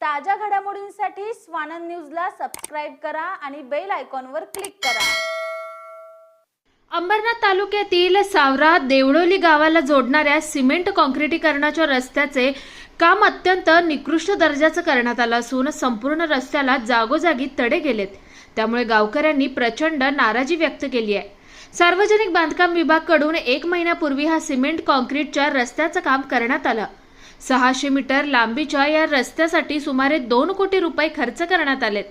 ताज्या घडामोडींसाठी स्वानंद न्यूजला सबस्क्राईब करा आणि बेल आयकॉनवर क्लिक करा. अंबरनाथ तालुक्यातील सावरा देवळोली गावाला जोडणाऱ्या सिमेंट काँक्रिटीकरणाच्या रस्त्याचे काम अत्यंत निकृष्ट दर्जाचं करण्यात आलं असून संपूर्ण रस्त्याला जागोजागी तडे गेलेत. त्यामुळे गावकऱ्यांनी प्रचंड नाराजी व्यक्त केली आहे. सार्वजनिक बांधकाम विभागकडून एक महिन्यापूर्वी हा सिमेंट काँक्रीटच्या रस्त्याचं काम करण्यात आलं. सहाशे मीटर लांबीच्या या रस्त्यासाठी सुमारे दोन कोटी रुपये खर्च करण्यात आलेत.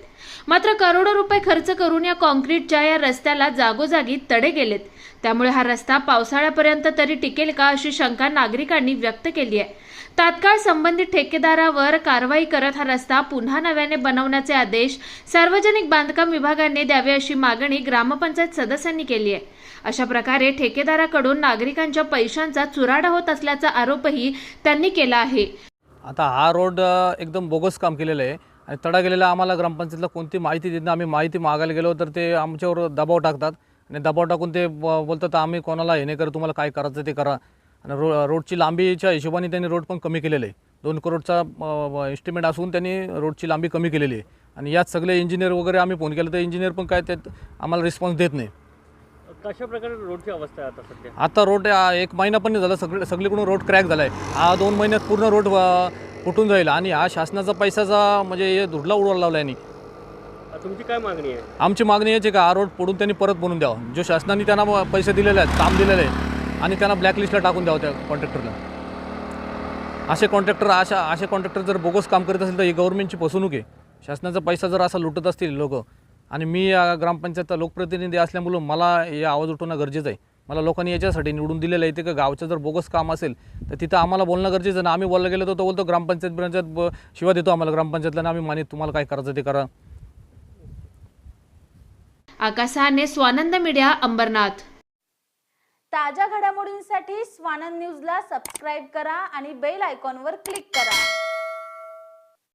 मात्र करोडो रुपये खर्च करून या कॉन्क्रीटच्या या रस्त्याला जागोजागी तडे गेलेत. त्यामुळे हा रस्ता पावसाळ्यापर्यंत तरी टिकेल का अशी शंका नागरिकांनी व्यक्त केली आहे. तात्काळ संबंधित ठेकेदारावर कारवाई करत हा रस्ता पुन्हा नव्याने बनवण्याचे आदेश सार्वजनिक बांधकाम विभागाने द्यावे अशी मागणी ग्रामपंचायत सदस्यांनी केली आहे. अशा प्रकारे ठेकेदाराकडून नागरिकांच्या पैशांचा चुराडा होत असल्याचा आरोपही त्यांनी केला आहे. आता हा रोड एकदम बोगस काम केलेलं आहे. आणि तडा गेलेला आम्हाला ग्रामपंचायतीला कोणती माहिती देत नाही. आम्ही माहिती मागायला गेलो तर ते आमच्यावर दबाव टाकतात. आणि दबाव टाकून ते ब- बोलतात आम्ही कोणाला हे नाही करू तुम्हाला काय करायचं ते करा. आणि रो रोडची लांबीच्या हिशोबाने त्यांनी रोड पण कमी केलेलं. आहे दोन करोडचा एस्टिमेट असून त्यांनी रोडची लांबी कमी केलेली आहे. आणि यात सगळे इंजिनियर वगैरे आम्ही फोन केला तर इंजिनियर पण काय त्यात आम्हाला रिस्पॉन्स देत नाही. कशा प्रकारे रोडची अवस्था आहे आता सध्या? आता रोड एक महिना पण नाही झाला सगळे सगळीकडून रोड क्रॅक झाला आहे हा दोन महिन्यात पूर्ण रोड फुटून जाईल आणि हा शासनाचा पैशाचा म्हणजे हे धुडला उडवायला लावला यांनी. तुमची काय मागणी आहे? आमची मागणी याची का हा रोड पडून त्यांनी परत बनवून द्यावा. जो शासनाने त्यांना पैसे दिलेले आहेत काम दिलेलं आहे आणि त्यांना ब्लॅकलिस्टला टाकून द्यावं त्या कॉन्ट्रॅक्टरला असे कॉन्ट्रॅक्टर अशा असे कॉन्ट्रॅक्टर जर बोगस काम करत असेल तर ही गव्हर्नमेंटची फसवणूक आहे. शासनाचा पैसा जर असा लुटत असतील लोक आणि मी या ग्रामपंचायतचा लोकप्रतिनिधी असल्यामुळं मला हे आवाज उठवणं गरजेचं आहे. मला लोकांनी याच्यासाठी निवडून दिलेलं आहे. ते का गावचं जर बोगस काम असेल तर तिथं आम्हाला बोलणं गरजेचं आहे. ना आम्ही बोललं गेलो तर तो बोलतो ग्रामपंचायत पंचायत ब- शिवा देतो आम्हाला ग्रामपंचायतला आम्ही मानित तुम्हाला काय करायचं ते करा. आकाशाने स्वानंद मीडिया अंबरनाथ. ताज्या घडामोडींसाठी स्वानंद न्यूजला सबस्क्राईब करा आणि बेल आयकॉनवर क्लिक करा.